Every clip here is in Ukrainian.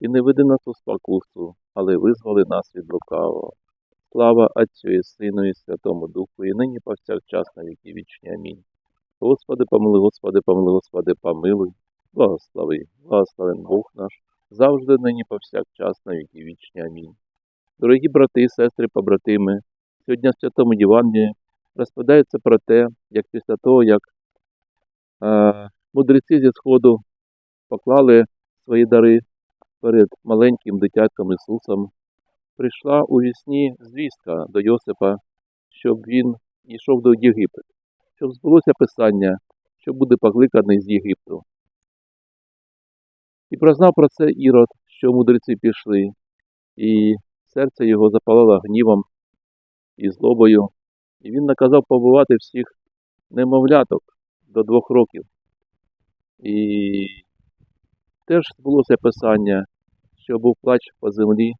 І не веди нас у спокусу, але визволи нас від лукавого. Слава Отцю і Сину і Святому Духу, і нині повсякчас на віки вічні. Амінь. Господи, помилуй, Господи, помилуй, Господи, помилуй, благослови, благословен Бог наш, завжди нині повсякчас на віки вічні. Амінь. Дорогі брати і сестри, побратими, сьогодні в Святому Євангелії розповідається про те, як після того, як е, мудреці зі Сходу поклали свої дари перед маленьким дитятком Ісусом, прийшла у вісні звістка до Йосипа, щоб він йшов до Єгипет, щоб збулося Писання, що буде покликаний з Єгипту. І прознав про це Ірод, що мудреці пішли, і серце його запалало гнівом і злобою, і він наказав побувати всіх немовляток до двох років. І теж збулося Писання, що був плач по землі,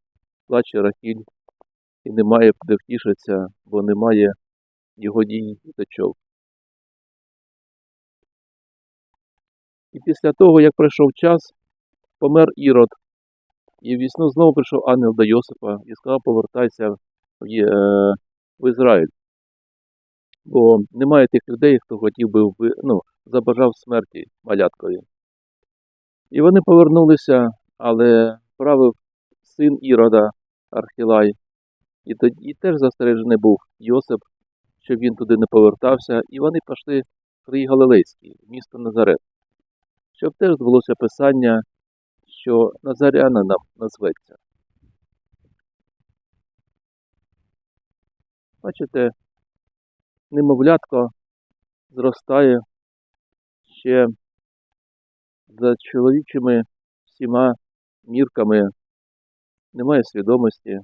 плаче Рахіль, і немає де втішитися, бо немає його дій діточок. І після того, як пройшов час, помер Ірод, і вісну знову прийшов ангел до Йосипа і сказав, повертайся в, е, Ізраїль. Бо немає тих людей, хто хотів би ну, забажав смерті маляткові. І вони повернулися, але правив син Ірода Архілай, і тоді теж застережений був Йосип, щоб він туди не повертався, і вони пішли в край Галилейський, місто Назарет, щоб теж збулося писання, що Назаряна нам назветься. Бачите, немовлятко зростає ще за чоловічими всіма мірками, немає свідомості,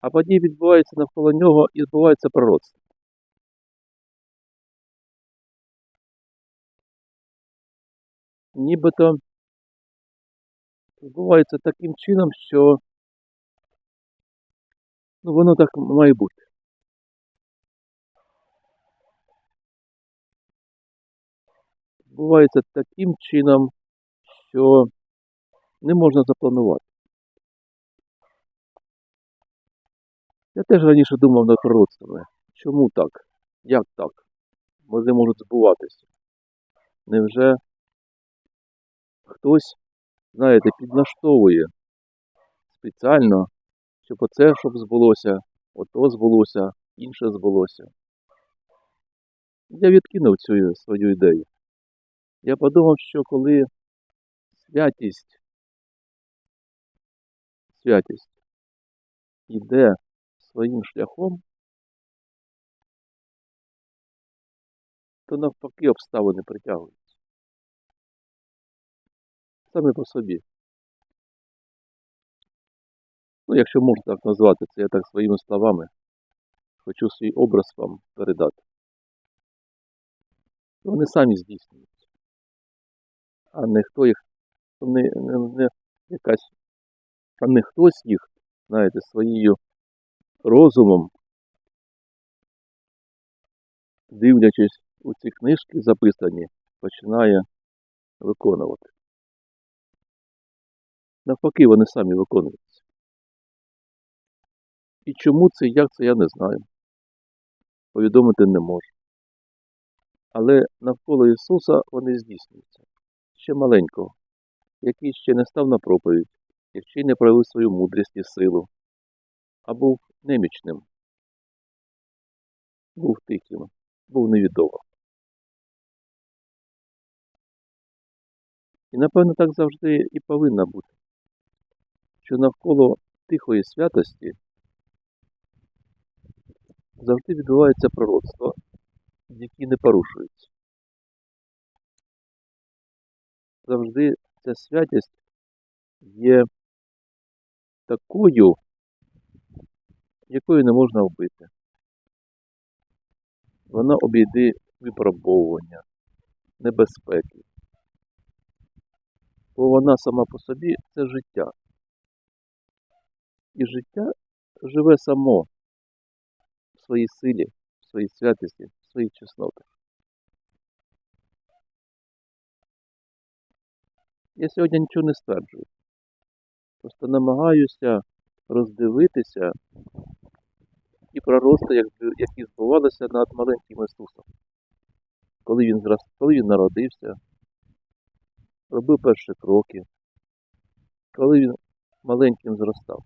а події відбуваються навколо нього і відбувається пророцтво. Нібито відбувається таким чином, що ну, воно так має бути. Відбувається таким чином, що не можна запланувати. Я теж раніше думав над пророцтвами. Чому так? Як так? Вони можуть збуватися. Невже хтось, знаєте, підлаштовує спеціально, щоб оце, щоб збулося, ото збулося, інше збулося. Я відкинув цю свою ідею. Я подумав, що коли святість, святість йде своїм шляхом, то навпаки обставини притягуються. Саме по собі. Ну, якщо можна так назвати, це я так своїми словами хочу свій образ вам передати. Вони самі здійснюються. А не хто їх, не, не, не якась, а не хтось їх, знаєте, своєю розумом, дивлячись у ці книжки записані, починає виконувати. Навпаки, вони самі виконуються. І чому це, як це, я не знаю. Повідомити не можу. Але навколо Ісуса вони здійснюються. Ще маленького, який ще не став на проповідь, який не проявив свою мудрість і силу, а був немічним, був тихим, був невідомим. І напевно так завжди і повинно бути, що навколо тихої святості завжди відбувається пророцтво, які не порушуються. Завжди ця святість є такою, якою не можна вбити. Вона обійде випробовування, небезпеки. Бо вона сама по собі це життя. І життя живе само в своїй силі, в своїй святості, в своїй чесноті. Я сьогодні нічого не стверджую. Просто намагаюся роздивитися і пророста, як- які збувалися над маленьким Ісусом. Коли він, зрос... коли він народився, робив перші кроки, коли він маленьким зростав.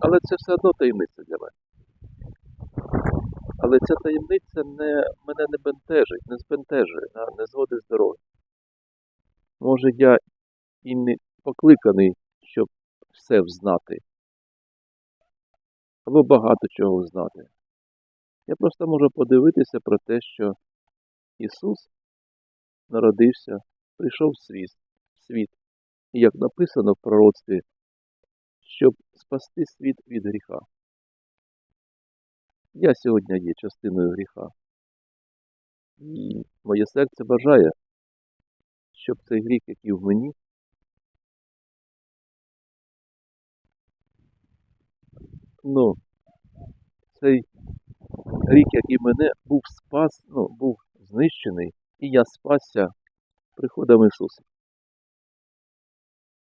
Але це все одно таємниця для мене. Але ця таємниця не, мене не бентежить, не збентежує, не зводить з дороги. Може, я і не покликаний, щоб все взнати, або багато чого взнати. Я просто можу подивитися про те, що Ісус народився, прийшов в світ, світ, і як написано в пророцтві, щоб спасти світ від гріха. Я сьогодні є частиною гріха. І моє серце бажає, щоб цей гріх, який в мені, ну, цей гріх, який мене був спас, ну, був знищений, і я спасся приходом Ісуса.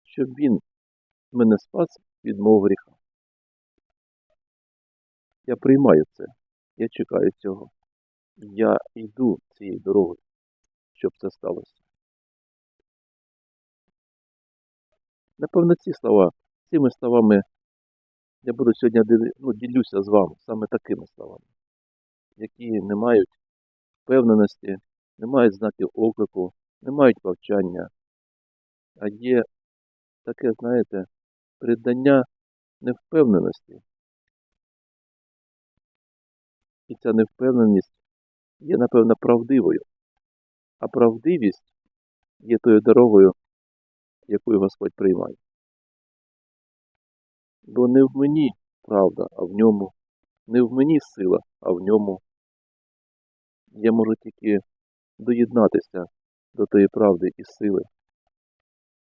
Щоб Він мене спас від мого гріха. Я приймаю це. Я чекаю цього. Я йду цією дорогою, щоб це сталося. Напевно, ці слова, цими словами я буду сьогодні ну, ділюся з вами саме такими словами, які не мають впевненості, не мають знаків оклику, не мають повчання, а є таке, знаєте, придання невпевненості. І ця невпевненість є, напевно, правдивою. А правдивість є тою дорогою, якою Господь приймає. Бо не в мені правда, а в ньому, не в мені сила, а в ньому. Я можу тільки доєднатися до тої правди і сили,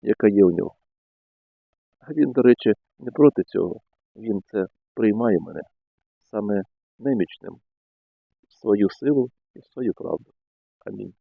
яка є в нього. А він, до речі, не проти цього. Він це приймає мене саме немічним свою силу і в свою правду. Амінь.